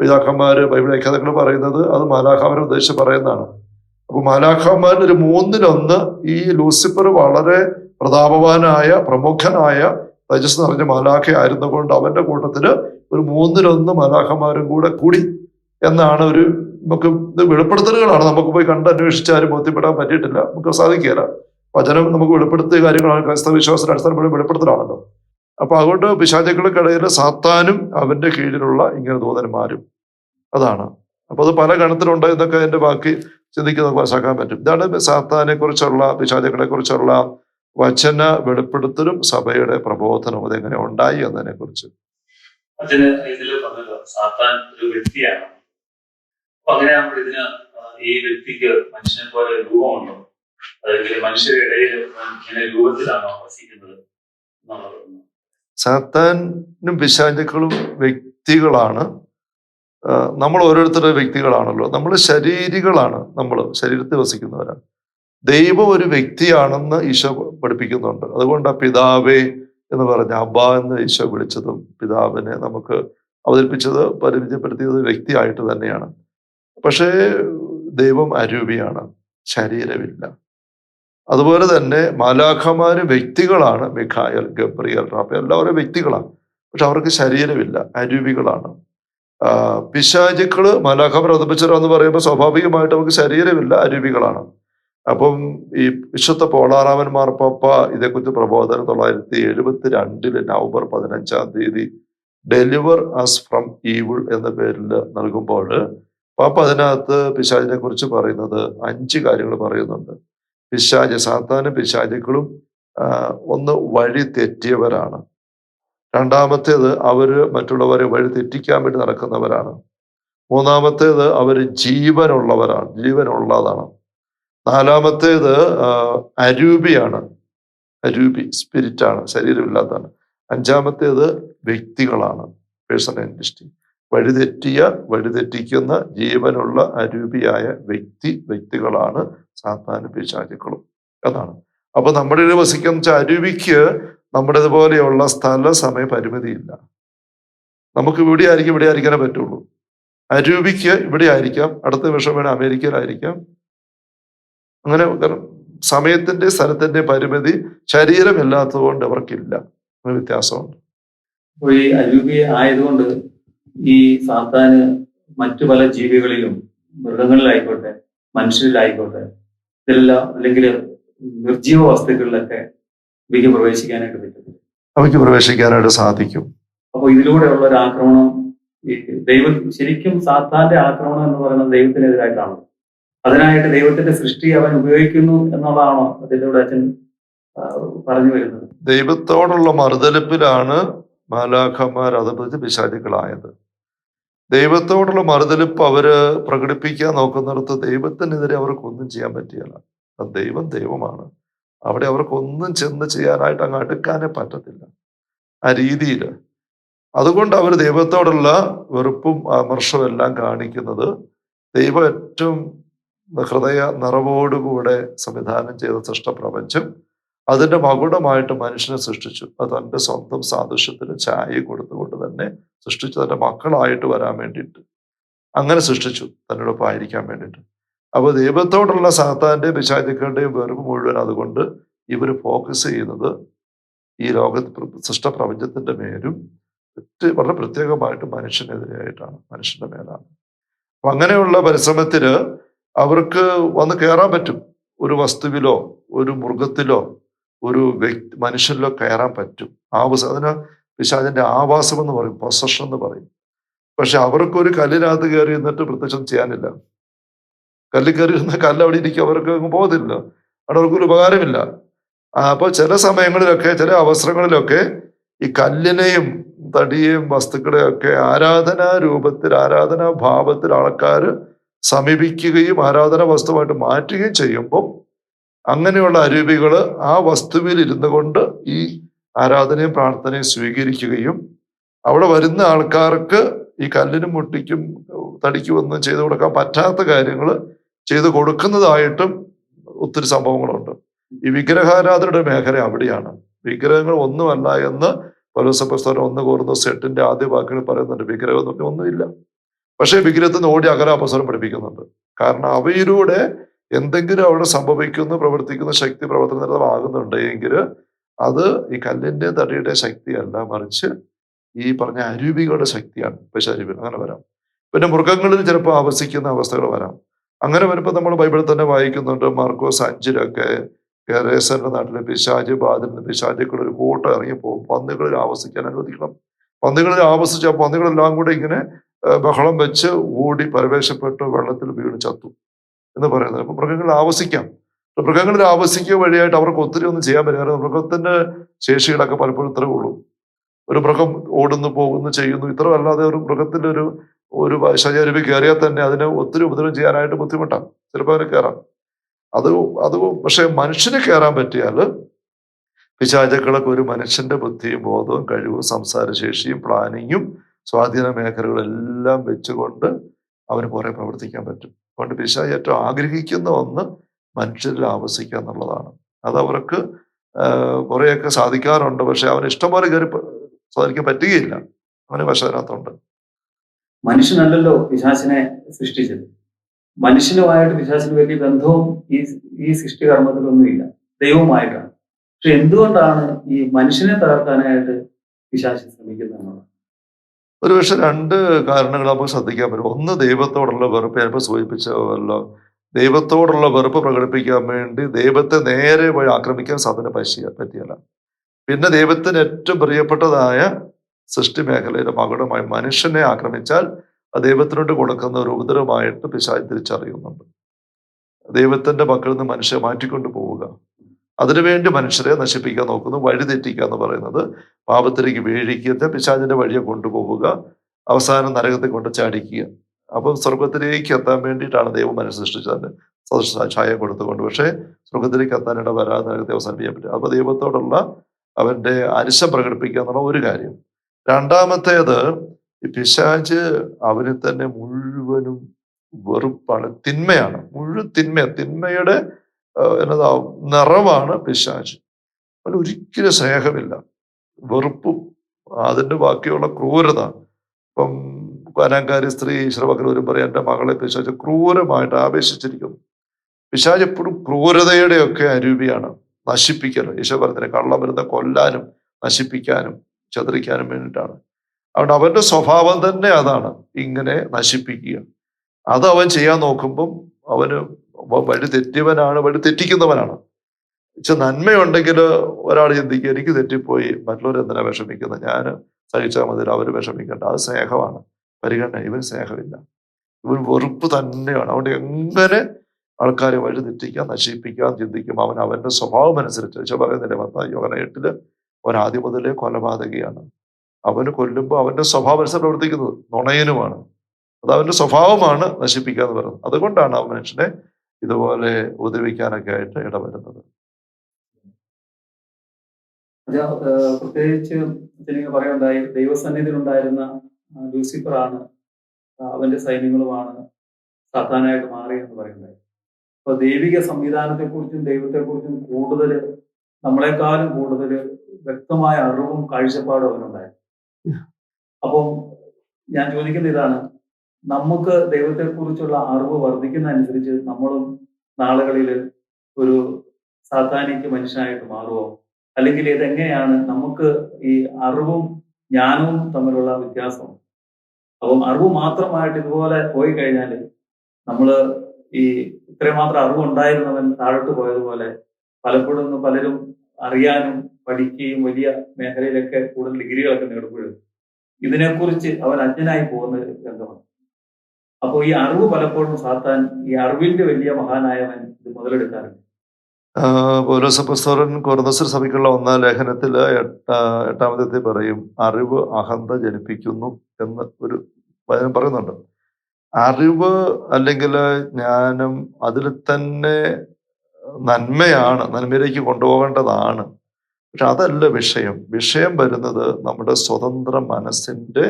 പിതാക്കന്മാര് ബൈബിൾ വ്യാഖ്യാതാക്കൾ പറയുന്നത് അത് മാലാഖാമാരെ ഉദ്ദേശിച്ച് പറയുന്നതാണ്. അപ്പോൾ മാലാഖാമാരിൽ ഒരു മൂന്നിലൊന്ന് ഈ ലൂസിഫർ വളരെ പ്രതാപവാനായ പ്രമുഖനായ തേജസ് നിറഞ്ഞ മാലാഖ ആയിരുന്നുകൊണ്ട് അവന്റെ കൂട്ടത്തിൽ ഒരു മൂന്നിലൊന്ന് മാലാഖമാരും കൂടെ കൂടി എന്നാണ് ഒരു നമുക്ക് വെളിപ്പെടുത്തലുകളാണ്. നമുക്ക് പോയി കണ്ട് അന്വേഷിച്ചാലും ബോധ്യപ്പെടാൻ പറ്റിയിട്ടില്ല. നമുക്ക് സാധിക്കുകയില്ല. വചനം നമുക്ക് വെളിപ്പെടുത്തിയ കാര്യങ്ങളാണ് ക്രൈസ്തവ വിശ്വാസത്തിന് അടിസ്ഥാനപ്പെടുന്ന വെളിപ്പെടുത്തലാണല്ലോ. അപ്പൊ അതുകൊണ്ട് പിശാചുക്കൾക്കിടയിൽ സാത്താനും അവന്റെ കീഴിലുള്ള ഇങ്ങനെ ദൂതന്മാരും. അതാണ്. അപ്പൊ അത് പല ഗണത്തിലുണ്ട് എന്നൊക്കെ അതിന്റെ ബാക്കി ചിന്തിക്കുന്ന നമുക്ക് മനസ്സിലാക്കാൻ പറ്റും. ഇതാണ് സാത്താനെ കുറിച്ചുള്ള പിശാചുക്കളെ കുറിച്ചുള്ള വചന വെളിപ്പെടുത്തലും സഭയുടെ പ്രബോധനവും അതെങ്ങനെ ഉണ്ടായി എന്നതിനെ കുറിച്ച് അതിന് ഇതിൽ പറഞ്ഞല്ലോ സാത്താൻ ഒരു വ്യക്തിയാണ്. അപ്പൊ അങ്ങനെയാകുമ്പോൾ ഇതിന് ആ, ഈ വ്യക്തിക്ക് മനുഷ്യനെ പോലെ രൂപമുണ്ടോ? അല്ലെങ്കിൽ മനുഷ്യരുടെ ഇടയിൽ ഇങ്ങനെ രൂപത്തിലാണോ വസിക്കുന്നത് സാത്താനും പിശാചുക്കളും വ്യക്തികളാണ്. നമ്മൾ ഓരോരുത്തരുടെ വ്യക്തികളാണല്ലോ. നമ്മൾ ശരീരികളാണ്. നമ്മൾ ശരീരത്തിൽ വസിക്കുന്നവരാണ്. ദൈവം ഒരു വ്യക്തിയാണെന്ന് ഈശോ പഠിപ്പിക്കുന്നുണ്ട്. അതുകൊണ്ട് ആ പിതാവേ എന്ന് പറഞ്ഞ അബ്ബ എന്ന് ഈശോ വിളിച്ചതും പിതാവിനെ നമുക്ക് അവതരിപ്പിച്ചത് പരിചയപ്പെടുത്തിയത് വ്യക്തിയായിട്ട് തന്നെയാണ്. പക്ഷേ ദൈവം അരൂപിയാണ് ശരീരമില്ല. അതുപോലെ തന്നെ മാലാഖമാര് വ്യക്തികളാണ് മിഖായൽ ഗബ്രിയൽ റാഫേൽ എല്ലാവരും വ്യക്തികളാണ്. പക്ഷെ അവർക്ക് ശരീരമില്ല അരൂപികളാണ്. പിശാചുക്കൾ മാലാഖമാർ അതപ്പിച്ചവരെന്ന് പറയുമ്പോൾ സ്വാഭാവികമായിട്ട് അവർക്ക് ശരീരമില്ല അരൂപികളാണ്. അപ്പം ഈ വിശുദ്ധ പോളാറാമൻ മാർപ്പാപ്പ ഇതേക്കുറിച്ച് പ്രബോധനം തൊള്ളായിരത്തി എഴുപത്തി രണ്ടിൽ നവംബർ പതിനഞ്ചാം തീയതി ഡെലിവർ അസ് ഫ്രം ഈവിൾ എന്ന പേരിൽ നൽകുമ്പോൾ പാപ്പ അതിനകത്ത് പിശാചിനെ കുറിച്ച് പറയുന്നത് അഞ്ച് കാര്യങ്ങൾ പറയുന്നുണ്ട്. പിശാജ് സാത്താനും പിശാചുക്കളും ഒന്ന് വഴി തെറ്റിയവരാണ്. രണ്ടാമത്തേത് അവർ മറ്റുള്ളവരെ വഴി തെറ്റിക്കാൻ വേണ്ടി നടക്കുന്നവരാണ്. മൂന്നാമത്തേത് അവർ ജീവനുള്ളവരാണ് ജീവനുള്ളതാണ്. നാലാമത്തേത് അരൂപിയാണ്. അരൂപി സ്പിരിറ്റാണ് ശരീരമില്ലാത്തതാണ്. അഞ്ചാമത്തേത് വ്യക്തികളാണ് പേഴ്സൺ എന്റിറ്റി വഴിതെറ്റിയ വഴിതെറ്റിക്കുന്ന ജീവനുള്ള അരൂപിയായ വ്യക്തി വ്യക്തികളാണ് സാത്താനും പിശാചുക്കളും. എന്നാണ് അപ്പൊ നമ്മുടെ ഇടയിൽ വസിക്കുന്ന വെച്ചാൽ അരുവിക്ക് നമ്മുടേതുപോലെയുള്ള സ്ഥല സമയ പരിമിതിയില്ല നമുക്ക് ഇവിടെ ആയിരിക്കും ഇവിടെ ആയിരിക്കാനേ പറ്റുള്ളൂ. അരൂപിക്ക് ഇവിടെ ആയിരിക്കാം അടുത്ത വർഷം വേണേൽ അമേരിക്കയിലായിരിക്കാം അങ്ങനെ സമയത്തിന്റെ സ്ഥലത്തിന്റെ പരിമിതി കൊണ്ട് അവർക്കില്ല. അങ്ങനെ വ്യത്യാസമുണ്ട്. ഈ അരൂപി ആയതുകൊണ്ട് ഈ സാത്താന് മറ്റു പല ജീവികളിലും മൃഗങ്ങളിലായിക്കോട്ടെ മനുഷ്യരിലായിക്കോട്ടെ ഇതെല്ലാം അല്ലെങ്കിൽ നിർജീവ വസ്തുക്കളിലൊക്കെ ഇവയ്ക്ക് പ്രവേശിക്കാനായിട്ട് പറ്റും അവയ്ക്ക് പ്രവേശിക്കാനായിട്ട് സാധിക്കും. അപ്പോൾ ഇതിലൂടെയുള്ള ഒരു ആക്രമണം ഈ ദൈവം ശരിക്കും സാത്താന്റെ ആക്രമണം എന്ന് പറയുന്നത് ദൈവത്തിനെതിരായിട്ടാണ്? അതിനായിട്ട് ദൈവത്തിന്റെ സൃഷ്ടി അവൻ ഉപയോഗിക്കുന്നു എന്നുള്ളതാണോ അതിലൂടെ അച്ഛൻ പറഞ്ഞു വരുന്നത്? ദൈവത്തോടുള്ള മറുതലിപ്പിലാണ് മാലാഖമാർ അതപതി പിശാചുക്കളായത്. ദൈവത്തോടുള്ള മറുതലിപ്പ് അവർ പ്രകടിപ്പിക്കാൻ നോക്കുന്നിടത്ത് ദൈവത്തിനെതിരെ അവർക്കൊന്നും ചെയ്യാൻ പറ്റിയല്ല. ദൈവം ദൈവമാണ്. അവിടെ അവർക്കൊന്നും ചെന്ന് ചെയ്യാനായിട്ട് അങ്ങ് അടുക്കാനേ പറ്റത്തില്ല. ആ രീതിയിൽ അതുകൊണ്ട് അവർ ദൈവത്തോടുള്ള വെറുപ്പും ആമർഷവും എല്ലാം കാണിക്കുന്നത് ദൈവം ഏറ്റവും ഹൃദയ നിറവോടുകൂടെ സംവിധാനം ചെയ്ത സൃഷ്ടപ്രപഞ്ചം അതിന്റെ മകുടമായിട്ട് മനുഷ്യനെ സൃഷ്ടിച്ചു. അത് തന്റെ സ്വന്തം സാദൃശ്യത്തിന് ചായ കൊടുത്തുകൊണ്ട് തന്നെ സൃഷ്ടിച്ചു. തന്റെ മക്കളായിട്ട് വരാൻ വേണ്ടിയിട്ട്. അങ്ങനെ സൃഷ്ടിച്ചു. തന്നോടൊപ്പം ആയിരിക്കാൻ വേണ്ടിയിട്ട്. അപ്പൊ ദൈവത്തോടുള്ള സാത്താന്റെയും പിശാചിക്കളുടെയും വെറുപ്പ് മുഴുവൻ അതുകൊണ്ട് ഇവർ ഫോക്കസ് ചെയ്യുന്നത് ഈ ലോക സൃഷ്ടപ്രപഞ്ചത്തിന്റെ മേലും വളരെ പ്രത്യേകമായിട്ട് മനുഷ്യനെതിരെയായിട്ടാണ്. മനുഷ്യന്റെ മേലാണ്. അപ്പൊ അങ്ങനെയുള്ള പരിശ്രമത്തിന് അവർക്ക് വന്ന് കയറാൻ പറ്റും. ഒരു വസ്തുവിലോ ഒരു മൃഗത്തിലോ ഒരു വ്യക്തി മനുഷ്യനിലോ കയറാൻ പറ്റും. ആവാസം അതിന് പിശാചിന്റെ ആവാസം എന്ന് പറയും പൊസഷൻ എന്ന് പറയും. പക്ഷെ അവർക്ക് ഒരു കല്ലിനകത്ത് കയറി നിന്നിട്ട് പ്രത്യക്ഷം ചെയ്യാനില്ല. കല്ലിൽ കയറി ഇരുന്ന കല്ല് അവിടെ ഇരിക്കും അവർക്ക് പോകുന്നില്ല അവിടെ അവർക്കൊരു ഉപകാരമില്ല. അപ്പോൾ അപ്പൊ ചില സമയങ്ങളിലൊക്കെ ചില അവസരങ്ങളിലൊക്കെ ഈ കല്ലിനെയും തടിയെയും വസ്തുക്കളെയൊക്കെ ആരാധനാ രൂപത്തിൽ ആരാധനാ ഭാവത്തിൽ ആൾക്കാർ സമീപിക്കുകയും ആരാധന വസ്തുവായിട്ട് മാറ്റുകയും ചെയ്യുമ്പോൾ അങ്ങനെയുള്ള അരൂപികൾ ആ വസ്തുവിൽ ഇരുന്നു കൊണ്ട് ഈ ആരാധനയും പ്രാർത്ഥനയും സ്വീകരിക്കുകയും അവിടെ വരുന്ന ആൾക്കാർക്ക് ഈ കല്ലിനും മുട്ടിക്കും തടിക്കും ഒന്നും ചെയ്തു കൊടുക്കാൻ പറ്റാത്ത കാര്യങ്ങൾ ചെയ്തു കൊടുക്കുന്നതായിട്ടും ഒത്തിരി സംഭവങ്ങളുണ്ട്. ഈ വിഗ്രഹാരാധനയുടെ മേഖല അവിടെയാണ്. വിഗ്രഹങ്ങൾ ഒന്നുമല്ല എന്ന് പൗരസപ്രസ്ഥാനം ഒന്ന് കോർന്ന സെട്ടിന്റെ ആദ്യ വാക്കുകൾ പറയുന്നുണ്ട്. വിഗ്രഹം എന്ന് ഒന്നുമില്ല. പക്ഷേ വിഗ്രഹത്തിന് ഓടി അകല പഠിപ്പിക്കുന്നുണ്ട്. കാരണം അവയിലൂടെ എന്തെങ്കിലും അവിടെ സംഭവിക്കുന്നു പ്രവർത്തിക്കുന്ന ശക്തി പ്രവർത്തനമാകുന്നുണ്ട് എങ്കിൽ അത് ഈ കല്ലിന്റെ തടിയുടെ ശക്തിയല്ല മറിച്ച് ഈ പറഞ്ഞ അരുവികളുടെ ശക്തിയാണ്. പശരുവികൾ അങ്ങനെ വരാം. പിന്നെ മൃഗങ്ങളിൽ ചിലപ്പോൾ ആവസിക്കുന്ന അവസ്ഥകൾ വരാം. അങ്ങനെ വരുമ്പോൾ നമ്മൾ ബൈബിളിൽ തന്നെ വായിക്കുന്നുണ്ട് മാർക്കോസ് അഞ്ചിലൊക്കെ കേരേസന്റെ നാട്ടിലെ പിശാജ് ബാധിൽ നിന്ന് പിശാചുക്കൾ ഒരു കൂട്ടം ഇറങ്ങിപ്പോകും. പന്നികളിൽ ആവസിക്കാൻ അനുവദിക്കണം. പന്നികളിൽ ആവസിച്ച് ആ പന്നികളെല്ലാം കൂടെ ഇങ്ങനെ ബഹളം വെച്ച് ഓടി പരവേശപ്പെട്ട് വെള്ളത്തിൽ വീണ് ചത്തു എന്ന് പറയുന്നത്. അപ്പൊ മൃഗങ്ങൾ അപ്പൊ മൃഗങ്ങളിൽ ആവസിക്കുക വഴിയായിട്ട് അവർക്ക് ഒത്തിരി ഒന്നും ചെയ്യാൻ പറ്റില്ല കാരണം മൃഗത്തിന്റെ ശേഷികളൊക്കെ പലപ്പോഴും ഇത്രേ ഉള്ളൂ. ഒരു മൃഗം ഓടുന്നു പോകുന്നു ചെയ്യുന്നു ഇത്ര അല്ലാതെ ഒരു മൃഗത്തിന്റെ ഒരു ഒരു ശരീരവി കയറിയാൽ തന്നെ അതിനെ ഒത്തിരി ഉപദ്രവം ചെയ്യാനായിട്ട് ബുദ്ധിമുട്ടാണ്. ചിലപ്പോൾ അതിന് കയറാം. അത് അത് പക്ഷെ മനുഷ്യന് കയറാൻ പറ്റിയാൽ പിശാചക്കളൊക്കെ ഒരു മനുഷ്യന്റെ ബുദ്ധിയും ബോധവും കഴിവും സംസാരശേഷിയും പ്ലാനിങ്ങും സ്വാധീന മേഖലകളെല്ലാം വെച്ചുകൊണ്ട് അവന് കുറെ പ്രവർത്തിക്കാൻ പറ്റും. അതുകൊണ്ട് പിശ ഏറ്റവും ആഗ്രഹിക്കുന്ന ഒന്ന് മനുഷ്യരിൽ ആവസിക്കുക എന്നുള്ളതാണ്. അത് അവർക്ക് കുറേയൊക്കെ സാധിക്കാറുണ്ട്. പക്ഷെ അവന് ഇഷ്ടംപോലെ കയറി സാധിക്കാൻ പറ്റുകയില്ല. അവന് പക്ഷെ അതിനകത്തുണ്ട്. മനുഷ്യനല്ലല്ലോ പിശാസിനെ സൃഷ്ടിച്ചത്. മനുഷ്യനുമായിട്ട് പിശാസിന് വലിയ ബന്ധവും ഈ ഈ സൃഷ്ടി സൃഷ്ടികർമ്മത്തിലൊന്നുമില്ല. ദൈവവുമായിട്ടാണ്. പക്ഷെ എന്തുകൊണ്ടാണ് ഈ മനുഷ്യനെ തകർക്കാനായിട്ട് പിശാസിന് ശ്രമിക്കുന്നത്? ഒരു പക്ഷെ രണ്ട് കാരണങ്ങൾ നമുക്ക് ശ്രദ്ധിക്കാൻ പറ്റും. ഒന്ന് ദൈവത്തോടുള്ള വെറുപ്പ് ഞാനിപ്പോൾ സൂചിപ്പിച്ചല്ലോ ദൈവത്തോടുള്ള വെറുപ്പ് പ്രകടിപ്പിക്കാൻ വേണ്ടി ദൈവത്തെ നേരെ പോയി ആക്രമിക്കാൻ സാധന പശിയ പറ്റിയല്ല. പിന്നെ ദൈവത്തിന് ഏറ്റവും പ്രിയപ്പെട്ടതായ സൃഷ്ടി മേഖലയിലെ മകുടമായി മനുഷ്യനെ ആക്രമിച്ചാൽ ആ ദൈവത്തിനോട് കൊടുക്കുന്ന ഒരു ഉപദ്രവമായിട്ട് പിശാച് തിരിച്ചറിയുന്നുണ്ട്. ദൈവത്തിന്റെ മക്കളിൽ നിന്ന് മനുഷ്യരെ മാറ്റിക്കൊണ്ട് പോവുക. അതിനുവേണ്ടി മനുഷ്യരെ നശിപ്പിക്കാൻ നോക്കുന്നു വഴി തെറ്റിക്കുക എന്ന് പറയുന്നത് പാപത്തിലേക്ക് വീഴിക്കുക പിശാചിന്റെ വഴിയെ കൊണ്ടുപോവുക അവസാനം നരകത്തെ കൊണ്ട് ചാടിക്കുക. അപ്പം സ്വർഗത്തിലേക്ക് എത്താൻ വേണ്ടിയിട്ടാണ് ദൈവം മനസ്സ് സൃഷ്ടിച്ചത് സദൃശ ഛായ കൊടുത്തുകൊണ്ട്. പക്ഷേ സ്വർഗത്തിലേക്ക് എത്താനിട വരാതെ നരകത്തെ അവസാനിപ്പിക്കാൻ പറ്റും അപ്പൊ ദൈവത്തോടുള്ള അവന്റെ അരിശം പ്രകടിപ്പിക്കുക എന്നുള്ള ഒരു കാര്യം. രണ്ടാമത്തേത് ഈ പിശാച് അവന് തന്നെ മുഴുവനും വെറുപ്പാണ് തിന്മയാണ്. മുഴുവൻ തിന്മ തിന്മയുടെ ആ, എന്നതാ നിറവാണ് പിശാച്. അവന് ഒരിക്കലും സ്നേഹമില്ല. വെറുപ്പും അതിന്റെ ബാക്കിയുള്ള ക്രൂരത ഇപ്പം വനാങ്കാരി സ്ത്രീ ഈശ്വരപകരൂരും പറയും എന്റെ മകളെ പിശാച് ക്രൂരമായിട്ട് ആവേശിച്ചിരിക്കുന്നു. പിശാജ് എപ്പോഴും ക്രൂരതയുടെയൊക്കെ അരൂപിയാണ്. നശിപ്പിക്കൽ ഈശോ പറഞ്ഞതിന് കള്ളം വരുന്ന കൊല്ലാനും നശിപ്പിക്കാനും ചതറിക്കാനും വേണ്ടിയിട്ടാണ്. അതുകൊണ്ട് അവന്റെ സ്വഭാവം തന്നെ അതാണ്. ഇങ്ങനെ നശിപ്പിക്കുക. അത് അവൻ ചെയ്യാൻ നോക്കുമ്പം അവന് വഴി തെറ്റിയവനാണ് വഴി തെറ്റിക്കുന്നവനാണ്. പക്ഷെ നന്മയുണ്ടെങ്കിൽ ഒരാൾ ചിന്തിക്കുക എനിക്ക് തെറ്റിപ്പോയി മറ്റുള്ളവർ എന്തിനാ വിഷമിക്കുന്നത്? ഞാൻ സഹിച്ചാൽ മതി അവർ വിഷമിക്കേണ്ട. അത് സ്നേഹമാണ്. പരിഗണന ഇവൻ സ്നേഹമില്ല. ഇവൻ വെറുപ്പ് തന്നെയാണ്. അതുകൊണ്ട് എങ്ങനെ ആൾക്കാരെ വഴി തെറ്റിക്കാൻ നശിപ്പിക്കാൻ ചിന്തിക്കും? അവൻ അവന്റെ സ്വഭാവം അനുസരിച്ച്. ഈശോ പറയുന്നില്ലേ പത്താം യോഗന എട്ടിൽ അവൻ മുതലേ കൊലപാതകയാണ്. അവന് കൊല്ലുമ്പോൾ അവന്റെ സ്വഭാവം അനുസരിച്ച് പ്രവർത്തിക്കുന്നത് നുണയനുമാണ്. അത് അവന്റെ സ്വഭാവമാണ് നശിപ്പിക്കുക എന്ന് പറയുന്നത്. അതുകൊണ്ടാണ് ആ മനുഷ്യനെ ഇതുപോലെ ഉദവിക്കാനൊക്കെ ആയിട്ട് ഇടവരുന്നത് ഏഹ് പ്രത്യേകിച്ച് പറയുണ്ടായി ദൈവസന്നിധിയിലുണ്ടായിരുന്ന ഉണ്ടായിരുന്ന ലൂസിഫറാണ് ആ, അവന്റെ സൈന്യങ്ങളുമാണ് സാത്താനായിട്ട് മാറിയെന്ന് പറയുന്നത്. അപ്പൊ ദൈവിക സംവിധാനത്തെക്കുറിച്ചും ദൈവത്തെക്കുറിച്ചും കൂടുതൽ നമ്മളെക്കാളും കൂടുതൽ വ്യക്തമായ അറിവും കാഴ്ചപ്പാടും അവനുണ്ടായിരുന്നു. അപ്പം ഞാൻ ചോദിക്കുന്ന ഇതാണ് നമുക്ക് ദൈവത്തെക്കുറിച്ചുള്ള അറിവ് വർദ്ധിക്കുന്ന അനുസരിച്ച് നമ്മളും നാളുകളിൽ ഒരു സാധാനിക്ക് മനുഷ്യനായിട്ട് മാറുമോ അല്ലെങ്കിൽ ഇതെങ്ങനെയാണ് നമുക്ക് ഈ അറിവും ജ്ഞാനവും തമ്മിലുള്ള വ്യത്യാസം? അപ്പം അറിവ് മാത്രമായിട്ട് ഇതുപോലെ പോയി കഴിഞ്ഞാൽ നമ്മൾ ഈ ഇത്രമാത്രം അറിവുണ്ടായിരുന്നവൻ താഴോട്ട് പോയതുപോലെ പലപ്പോഴും പലരും അറിയാനും പഠിക്കുകയും വലിയ മേഖലയിലൊക്കെ കൂടുതൽ ഡിഗ്രികളൊക്കെ നേടുമ്പോഴും ഇതിനെക്കുറിച്ച് അവൻ അജ്ഞനായി പോകുന്ന രംഗമാണ് അപ്പോൾ ഈ അറിവ് പലപ്പോഴും സാത്താൻ ഈ അറിവിന്റെ വലിയ മഹാനായവൻ ഇത് മുതലെടുക്കാറുണ്ട്. പൗരസപസ്തോരൻ കോർദസർ സഭയ്ക്കുള്ള ഒന്നാം ലേഖനത്തിൽ എട്ടാ എട്ടാമത്തെ പറയും അറിവ് അഹന്ത ജനിപ്പിക്കുന്നു എന്ന് ഒരു വചനം പറയുന്നുണ്ട്. അറിവ് അല്ലെങ്കിൽ ജ്ഞാനം അതിൽ തന്നെ നന്മയാണ് നന്മയിലേക്ക് കൊണ്ടുപോകേണ്ടതാണ്. പക്ഷെ അതല്ല വിഷയം. വിഷയം വരുന്നത് നമ്മുടെ സ്വതന്ത്ര മനസ്സിന്റെ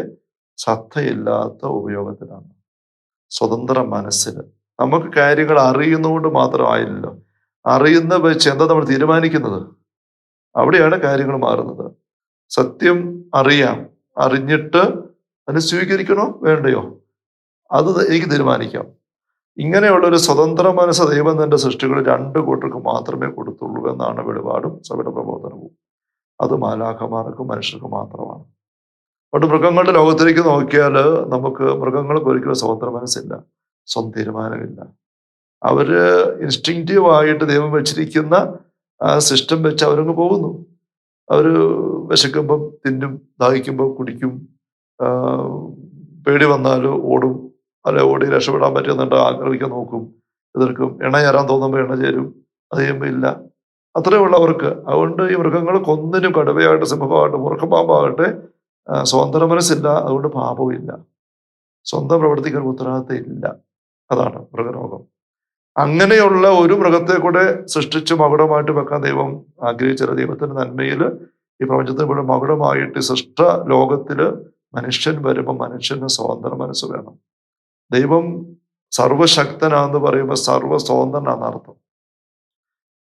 ശ്രദ്ധയില്ലാത്ത ഉപയോഗത്തിലാണ്. സ്വതന്ത്ര മനസ്സിന് നമുക്ക് കാര്യങ്ങൾ അറിയുന്നതുകൊണ്ട് മാത്രമായില്ലല്ലോ. അറിയുന്ന വെച്ച് എന്താ നമ്മൾ തീരുമാനിക്കുന്നത്. അവിടെയാണ് കാര്യങ്ങൾ മാറുന്നത്. സത്യം അറിയാം. അറിഞ്ഞിട്ട് അതിനെ സ്വീകരിക്കണോ വേണ്ടയോ? അത് എനിക്ക് തീരുമാനിക്കാം. ഇങ്ങനെയുള്ള ഒരു സ്വതന്ത്ര മനസ്സ് ദൈവം തന്റെ സൃഷ്ടികൾ രണ്ട് കൂട്ടർക്ക് മാത്രമേ കൊടുത്തുള്ളൂ എന്നാണ് വെളിപാടും സഭയുടെ പ്രബോധനവും. അത് മാലാഖമാർക്കും മനുഷ്യർക്കും മാത്രമാണ്. അതുകൊണ്ട് മൃഗങ്ങളുടെ ലോകത്തിലേക്ക് നോക്കിയാൽ നമുക്ക് മൃഗങ്ങൾക്ക് ഒരിക്കലും സ്വതന്ത്ര മനസ്സില്ല സ്വന്തം തീരുമാനമില്ല. അവർ ഇൻസ്റ്റിങ്റ്റീവായിട്ട് ദൈവം വെച്ചിരിക്കുന്ന ആ സിസ്റ്റം വെച്ച് അവരങ്ങ് പോകുന്നു. അവർ വിശക്കുമ്പം തിന്നും ദാഹിക്കുമ്പോൾ കുടിക്കും പേടി വന്നാൽ ഓടും അല്ലെ ഓടി രക്ഷപ്പെടാൻ പറ്റുന്നുണ്ട് ആഗ്രഹിക്കാൻ നോക്കും എതിർക്കും എണ്ണ ചേരാൻ തോന്നുമ്പോൾ എണ്ണ ചേരും അത് ചെയ്യുമ്പോൾ ഇല്ല. അത്രയേ ഉള്ളവർക്ക്. അതുകൊണ്ട് ഈ മൃഗങ്ങൾ കൊന്നിനും കടുവയായിട്ട് സിംഹമാകട്ടെ മുറുക്കപ്പാമ്പാകട്ടെ ആ, സ്വതന്ത്ര മനസ്സില്ല അതുകൊണ്ട് പാപവും ഇല്ല സ്വന്തം പ്രവർത്തിക്കാൻ ഉത്തരവാദിത്തം ഇല്ല. അതാണ് മൃഗരോഗം. അങ്ങനെയുള്ള ഒരു മൃഗത്തെ കൂടെ സൃഷ്ടിച്ച് മകുടമായിട്ട് വെക്കാൻ ദൈവം ആഗ്രഹിച്ചത്. ദൈവത്തിന്റെ നന്മയിൽ ഈ പ്രപഞ്ചത്തെ കൂടെ മകുടമായിട്ട് സൃഷ്ട ലോകത്തിൽ മനുഷ്യൻ വരുമ്പോൾ മനുഷ്യന് സ്വതന്ത്ര മനസ്സ് വേണം. ദൈവം സർവശക്തനാന്ന് പറയുമ്പോൾ സർവ സ്വതന്ത്രനാന്ന് അർത്ഥം.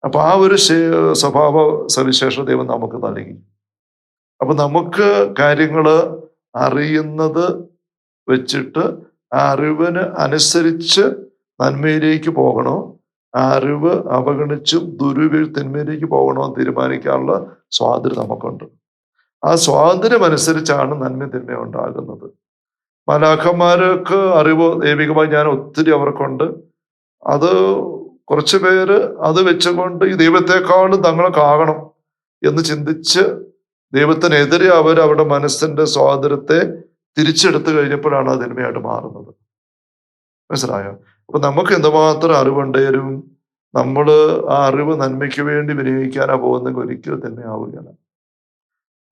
അപ്പൊ ആ ഒരു സ്വഭാവ സവിശേഷ ദൈവം നമുക്ക് നൽകി. അപ്പൊ നമുക്ക് കാര്യങ്ങൾ അറിയുന്നത് വെച്ചിട്ട് ആ അറിവിന് അനുസരിച്ച് നന്മയിലേക്ക് പോകണോ? ആ അറിവ് അവഗണിച്ചും ദുരുവിൽ തിന്മയിലേക്ക് പോകണോ തീരുമാനിക്കാനുള്ള സ്വാതന്ത്ര്യം നമുക്കുണ്ട്. ആ സ്വാതന്ത്ര്യം അനുസരിച്ചാണ് നന്മ തിന്മ ഉണ്ടാകുന്നത്. മലാഖന്മാർക്ക് അറിവ് ദൈവികമായി ഞാൻ ഒത്തിരി അവർക്കുണ്ട്. അത് കുറച്ച് പേര് അത് വെച്ചുകൊണ്ട് ഈ ദൈവത്തെക്കാളും തങ്ങളൊക്കെ ആകണം എന്ന് ചിന്തിച്ച് ദൈവത്തിനെതിരെ അവർ അവരുടെ മനസ്സിന്റെ സ്വാതന്ത്ര്യത്തെ തിരിച്ചെടുത്തു കഴിഞ്ഞപ്പോഴാണ് അത് തിന്മയായിട്ട് മാറുന്നത്. മനസ്സിലായോ? അപ്പൊ നമുക്ക് എന്തുമാത്രം അറിവുണ്ടേലും നമ്മൾ ആ അറിവ് നന്മയ്ക്ക് വേണ്ടി വിനിയോഗിക്കാനാ പോകുന്നെങ്കിൽ ഒരിക്കലും ആവുകയാണ്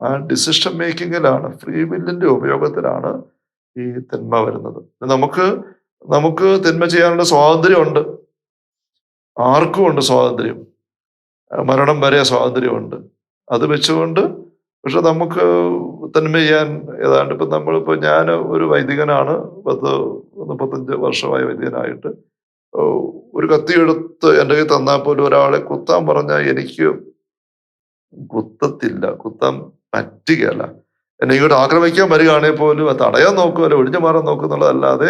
ആ ഡിസിഷൻ മേക്കിങ്ങിലാണ് ഫ്രീ വില്ലിന്റെ ഉപയോഗത്തിലാണ് ഈ തിന്മ വരുന്നത്. നമുക്ക് നമുക്ക് തിന്മ ചെയ്യാനുള്ള സ്വാതന്ത്ര്യമുണ്ട്. ആർക്കും ഉണ്ട് സ്വാതന്ത്ര്യം? മരണം വരെ സ്വാതന്ത്ര്യമുണ്ട്. അത് വെച്ചുകൊണ്ട് പക്ഷെ നമുക്ക് തന്മ ചെയ്യാൻ? ഏതാണ്ട് ഇപ്പം നമ്മളിപ്പോൾ ഞാൻ ഒരു വൈദികനാണ്. പത്ത് മുപ്പത്തഞ്ച് വർഷമായ വൈദികനായിട്ട്. ഒരു കത്തി എടുത്ത് എന്റെ കയ്യിൽ തന്നാൽ പോലും ഒരാളെ കുത്താൻ പറഞ്ഞാൽ എനിക്ക് കുത്തത്തില്ല. കുത്താൻ പറ്റുകയല്ല. എന്നെ ഇങ്ങോട്ട് ആക്രമിക്കാൻ വരികയാണെങ്കിൽ പോലും തടയാൻ അല്ലെ ഒഴിഞ്ഞു മാറാൻ നോക്കുന്നുള്ളതല്ലാതെ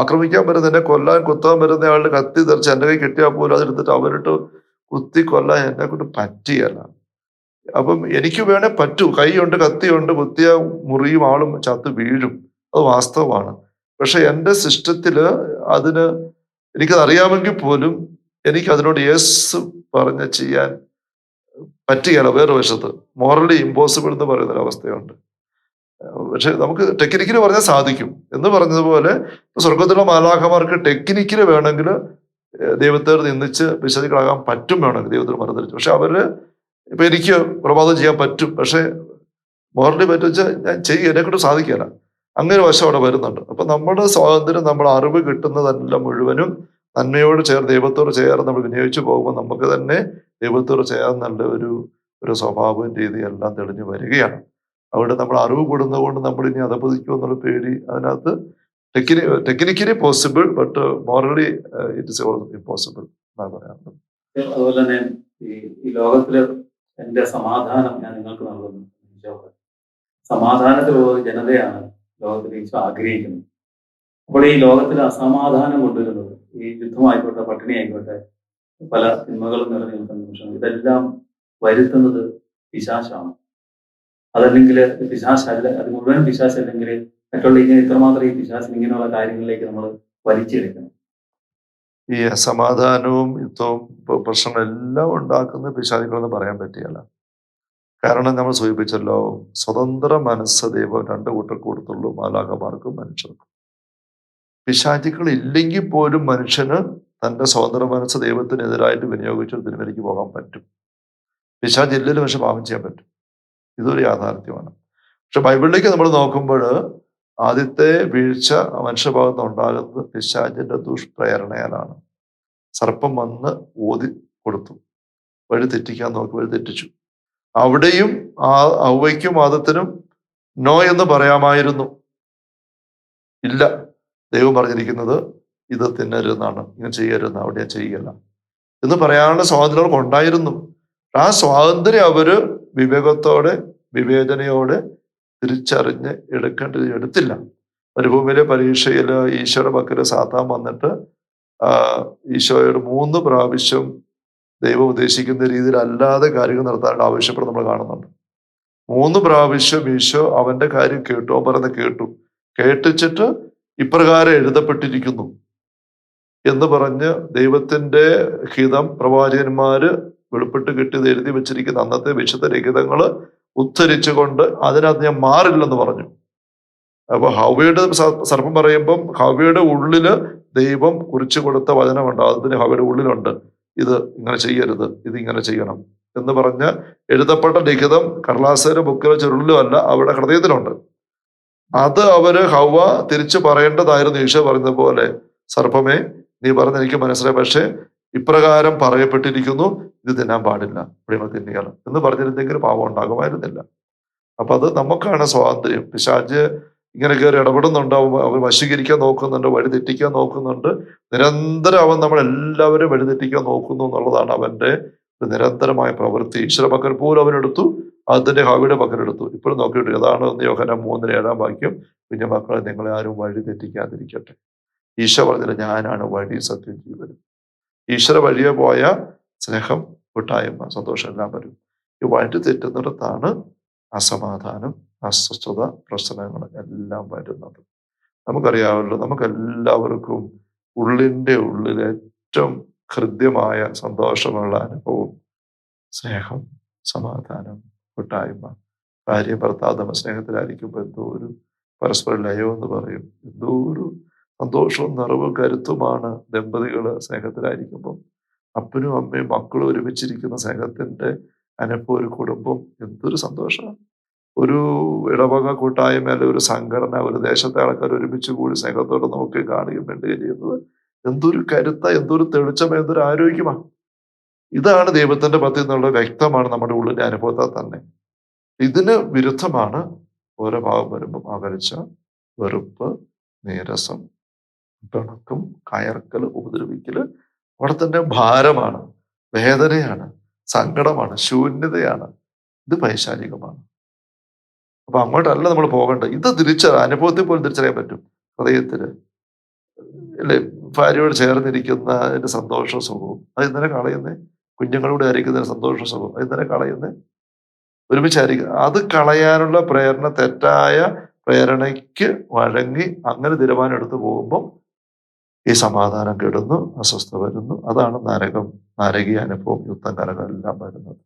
ആക്രമിക്കാൻ വരുന്ന എന്നെ കൊല്ലാൻ കുത്താൻ വരുന്ന ആളുടെ കത്തി തെറിച്ച് എന്റെ കൈ കിട്ടിയാൽ പോലും അതെടുത്തിട്ട് അവരിട്ട് കുത്തി കൊല്ലാൻ എന്നെ കൊണ്ട് പറ്റുകയല്ല. അപ്പം എനിക്ക് വേണേ പറ്റൂ. കൈയുണ്ട് കത്തിയുണ്ട് കുത്തിയ മുറിയും ആളും ചത്ത് വീഴും. അത് വാസ്തവമാണ്. പക്ഷെ എന്റെ സിസ്റ്റത്തിൽ അതിന് എനിക്കത് അറിയാമെങ്കിൽ പോലും എനിക്ക് അതിനോട് യേസ് പറഞ്ഞ് ചെയ്യാൻ പറ്റുകയില്ല. വേറെ വശത്ത് മോറലി ഇമ്പോസിബിൾ എന്ന് പറയുന്ന ഒരു അവസ്ഥയുണ്ട് പക്ഷെ നമുക്ക് ടെക്നിക്കലി പറഞ്ഞാൽ സാധിക്കും. എന്ന് പറഞ്ഞതുപോലെ സ്വർഗത്തിലുള്ള മാലാഖമാർക്ക് ടെക്നിക്കലി വേണമെങ്കിൽ ദൈവത്തോട് നിന്നിച്ച് വിശദികളാകാൻ പറ്റും വേണമെങ്കിൽ ദൈവത്തിന് മറന്നിരിച്ചു പക്ഷെ അവർ ഇപ്പൊ എനിക്ക് പ്രഭാതം ചെയ്യാൻ പറ്റും. പക്ഷെ പറ്റും പറ്റുവെച്ചാൽ ഞാൻ ചെയ്യും. എന്നെ കൊണ്ട് സാധിക്കില്ല. അങ്ങനെ വശം അവിടെ വരുന്നുണ്ട്. അപ്പൊ നമ്മുടെ സ്വാതന്ത്ര്യം നമ്മുടെ അറിവ് കിട്ടുന്നതെല്ലാം മുഴുവനും നന്മയോട് ചേർ ദൈവത്തോട് ചേർന്ന് നമ്മൾ വിനിയോഗിച്ചു പോകുമ്പോൾ നമുക്ക് തന്നെ ദൈവത്തോട് ചേർന്നുള്ള ഒരു ഒരു സ്വഭാവം രീതിയെല്ലാം തെളിഞ്ഞു വരികയാണ്. അവിടെ നമ്മൾ അറിവ് കൂടുന്നതുകൊണ്ട് നമ്മൾ ഇനി അധപതിക്കും എന്നുള്ള പേടി അതിനകത്ത് techni technically possible but morally it is impossible എന്നാണ് പറയാറുള്ളത് അതുപോലെ തന്നെ ഈ ലോകത്തിൽ എന്റെ സമാധാനം ഞാൻ നിങ്ങൾക്ക് നൽകുന്നു. ഈശോ പറഞ്ഞു. സമാധാനത്തിലുള്ള ജനതയാണ് ലോകത്തിൽ ഈശോ ആഗ്രഹിക്കുന്നത്. അപ്പോൾ ഈ ലോകത്തിൽ അസമാധാനം കൊണ്ടുവരുന്നത് ഈ യുദ്ധമായിക്കോട്ടെ പട്ടിണി ആയിക്കോട്ടെ പല തിന്മകളും നിറഞ്ഞു നിൽക്കുന്ന നിമിഷം ഇതെല്ലാം വരുത്തുന്നത് പിശാശാണ്. അതല്ലെങ്കിൽ പിശാശല്ല അത് മുഴുവൻ പിശാശല്ലെങ്കിൽ മറ്റുള്ള ഇങ്ങനെ ഇത്രമാത്രം ഈ പിശാസിന് ഇങ്ങനെയുള്ള കാര്യങ്ങളിലേക്ക് നമ്മൾ വലിച്ചെടുക്കണം. ഈ അസമാധാനവും യുദ്ധവും ഇപ്പൊ പ്രശ്നങ്ങളെല്ലാം ഉണ്ടാക്കുന്ന പിശാചികളെന്ന് പറയാൻ പറ്റിയല്ല. കാരണം നമ്മൾ സൂചിപ്പിച്ചല്ലോ സ്വതന്ത്ര മനസ്സ് ദൈവം രണ്ട് കൂട്ടർക്ക് കൊടുത്തുള്ളൂ മാലാകമാർക്കും മനുഷ്യർക്കും. പിശാചികൾ ഇല്ലെങ്കിൽ പോലും മനുഷ്യന് തന്റെ സ്വതന്ത്ര മനസ്സ് ദൈവത്തിനെതിരായിട്ട് വിനിയോഗിച്ച് തിരുമലിക്ക് പോകാൻ പറ്റും. പിശാച് ഇല്ലല്ലോ പക്ഷെ പാപം ചെയ്യാൻ പറ്റും. ഇതൊരു യാഥാർത്ഥ്യമാണ്. പക്ഷെ ബൈബിളിലേക്ക് നമ്മൾ നോക്കുമ്പോൾ ആദ്യത്തെ വീഴ്ച മനുഷ്യഭാഗത്ത് ഉണ്ടാകുന്നത് പിശാചിന്റെ ദുഷ്പ്രേരണയാലാണ്. സർപ്പം വന്ന് ഓതി കൊടുത്തു. വഴി തെറ്റിക്കാൻ നോക്കി വഴി തെറ്റിച്ചു. അവിടെയും ആ ഔവയ്ക്കും ആദത്തിനും നോ എന്ന് പറയാമായിരുന്നു. ഇല്ല. ദൈവം പറഞ്ഞിരിക്കുന്നത് ഇത് തിന്നരുതെന്നാണ്. ഇങ്ങനെ ചെയ്യരുതെന്ന്. അവിടെ ഞാൻ ചെയ്യല്ല എന്ന് പറയാനുള്ള സ്വാതന്ത്ര്യം അവർക്ക് ഉണ്ടായിരുന്നു. ആ സ്വാതന്ത്ര്യം അവർ വിവേകത്തോടെ വിവേചനയോടെ തിരിച്ചറിഞ്ഞ് എടുക്കേണ്ടത് എടുത്തില്ല. മരുഭൂമിയിലെ പരീക്ഷയിൽ ഈശോയുടെ പക്കൽ സാത്താൻ വന്നിട്ട് ഈശോയുടെ മൂന്ന് പ്രാവശ്യം ദൈവം ഉദ്ദേശിക്കുന്ന രീതിയിൽ അല്ലാതെ കാര്യങ്ങൾ നടത്താനുള്ള ആവശ്യപ്പെടുന്ന നമ്മൾ കാണുന്നുണ്ട്. മൂന്ന് പ്രാവശ്യം ഈശോ അവന്റെ കാര്യം കേട്ടു. അവൻ പറയുന്നത് കേട്ടു. കേട്ടിച്ചിട്ട് ഇപ്രകാരം എഴുതപ്പെട്ടിരിക്കുന്നു. എന്ന് പറഞ്ഞ് ദൈവത്തിന്റെ ഹിതം പ്രവാചകന്മാര് വെളിപ്പെട്ട് കിട്ടിയത് എഴുതി വെച്ചിരിക്കുന്ന അന്നത്തെ വിശുദ്ധ ലിഖിതങ്ങൾ ഉദ്ധരിച്ചുകൊണ്ട് അതിനകത്ത് ഞാൻ മാറില്ലെന്ന് പറഞ്ഞു. അപ്പൊ ഹവയുടെ സർപ്പം പറയുമ്പം ഹവയുടെ ഉള്ളിൽ ദൈവം കുറിച്ചു കൊടുത്ത വചനമുണ്ട്. അതിന് ഹവയുടെ ഉള്ളിലുണ്ട്. ഇത് ഇങ്ങനെ ചെയ്യരുത് ഇത് ഇങ്ങനെ ചെയ്യണം എന്ന് പറഞ്ഞ് എഴുതപ്പെട്ട ലിഖിതം കടലാസയുടെ ബുക്കിലെ ചുരുളിലോ അല്ല അവരുടെ ഹൃദയത്തിലുണ്ട്. അത് അവർ ഹവ തിരിച്ചു പറയേണ്ടതായിരുന്നു. ഈശോ പറയുന്നത് പോലെ സർപ്പമേ നീ പറഞ്ഞ എനിക്ക് മനസ്സിലായി. പക്ഷേ ഇപ്രകാരം പറയപ്പെട്ടിരിക്കുന്നു ഇത് തിന്നാൻ പാടില്ല പ്രിയമ തിന്നുകയാണ് എന്ന് പറഞ്ഞിരുന്നെങ്കിൽ പാവം ഉണ്ടാകുമായിരുന്നില്ല. അപ്പൊ അത് നമുക്കാണ് സ്വാതന്ത്ര്യം. പിശാജ് ഇങ്ങനെ കയറി ഇടപെടുന്നുണ്ട് അവൻ വശീകരിക്കാൻ നോക്കുന്നുണ്ട് വഴിതെറ്റിക്കാൻ നോക്കുന്നുണ്ട്. നിരന്തരം അവൻ നമ്മളെല്ലാവരും വഴിതെറ്റിക്കാൻ നോക്കുന്നു എന്നുള്ളതാണ് അവന്റെ നിരന്തരമായ പ്രവൃത്തി. ഈശ്വര പക്കൽ പോലും അവനെടുത്തു അതിന്റെ ഹവിയുടെ പക്കലെടുത്തു ഇപ്പോഴും നോക്കിയിട്ട് ഏതാണ് ഒന്ന് യോഹന മൂന്നിന് ഏഴാം വാക്യം. പിന്നെ മക്കളെ നിങ്ങളെ ആരും വഴി തെറ്റിക്കാതിരിക്കട്ടെ. ഈശോ പറഞ്ഞില്ല ഞാനാണ് വഴി സത്യം ജീവനും ഈശ്വര വഴിയെ പോയ സ്നേഹം കൂട്ടായ്മ സന്തോഷം എല്ലാം വരും. ഈ വഴി തെറ്റുന്നിടത്താണ് അസമാധാനം അസ്വസ്ഥത പ്രശ്നങ്ങൾ എല്ലാം വരുന്നത്. നമുക്കറിയാമല്ലോ നമുക്ക് എല്ലാവർക്കും ഉള്ളിന്റെ ഉള്ളിൽ ഏറ്റവും ഹൃദ്യമായ സന്തോഷമുള്ള അനുഭവം സ്നേഹം സമാധാനം കൂട്ടായ്മ. ഭാര്യ ഭർത്താവ് സ്നേഹത്തിലായിരിക്കുമ്പോൾ എന്തോ ഒരു പരസ്പര ലയം എന്ന് പറയും. എന്തോ ഒരു സന്തോഷവും നിറവും കരുത്തുമാണ് ദമ്പതികൾ സ്നേഹത്തിലായിരിക്കുമ്പോൾ അപ്പനും അമ്മയും മക്കളും ഒരുമിച്ചിരിക്കുന്ന സ്നേഹത്തിന്റെ അനപ്പം ഒരു കുടുംബം എന്തൊരു സന്തോഷമാണ്. ഒരു ഇടവക കൂട്ടായ്മ അല്ലെങ്കിൽ ഒരു സംഘടന ഒരു ദേശത്തെ ആൾക്കാർ ഒരുമിച്ച് കൂടി സ്നേഹത്തോടെ നമുക്ക് കാണുകയും വേണ്ടുകയും ചെയ്യുന്നത് എന്തൊരു കരുത്ത എന്തൊരു തെളിച്ചം എന്തൊരു ആരോഗ്യമാണ്. ഇതാണ് ദൈവത്തിന്റെ പത്തിൽ നിന്നുള്ള വ്യക്തമാണ് നമ്മുടെ ഉള്ളിന്റെ അനുഭവത്താൽ തന്നെ. ഇതിന് വിരുദ്ധമാണ് ഓരോ ഭാവം വരുമ്പം അകൽച്ച വെറുപ്പ് നീരസം പിണക്കം കയർക്കൽ ഉപദ്രവിക്കൽ അവിടെ തന്നെ ഭാരമാണ് വേദനയാണ് സങ്കടമാണ് ശൂന്യതയാണ്. ഇത് പൈശാലികമാണ് അപ്പൊ അങ്ങോട്ടല്ല നമ്മൾ പോകേണ്ടത്. ഇത് തിരിച്ചറിയാം അനുഭവത്തിൽ പോലും തിരിച്ചറിയാൻ പറ്റും. ഹൃദയത്തിൽ അല്ലേ? ഭാര്യയോട് ചേർന്നിരിക്കുന്ന അതിന്റെ സന്തോഷ സുഖവും അത് ഇന്നലെ കളയുന്നേ കുഞ്ഞുങ്ങളോട് ആയിരിക്കുന്ന സന്തോഷ സുഖവും അത് ഇന്നലെ കളയുന്നേ ഒരുമിച്ചായിരിക്കും. അത് കളയാനുള്ള പ്രേരണ തെറ്റായ പ്രേരണയ്ക്ക് വഴങ്ങി അങ്ങനെ തീരുമാനം എടുത്തു പോകുമ്പോൾ ഈ സമാധാനം കെടുന്നു അസ്വസ്ഥ വരുന്നു. അതാണ് നരകം നരകീയ അനുഭവം യുദ്ധം കലകം എല്ലാം വരുന്നത്.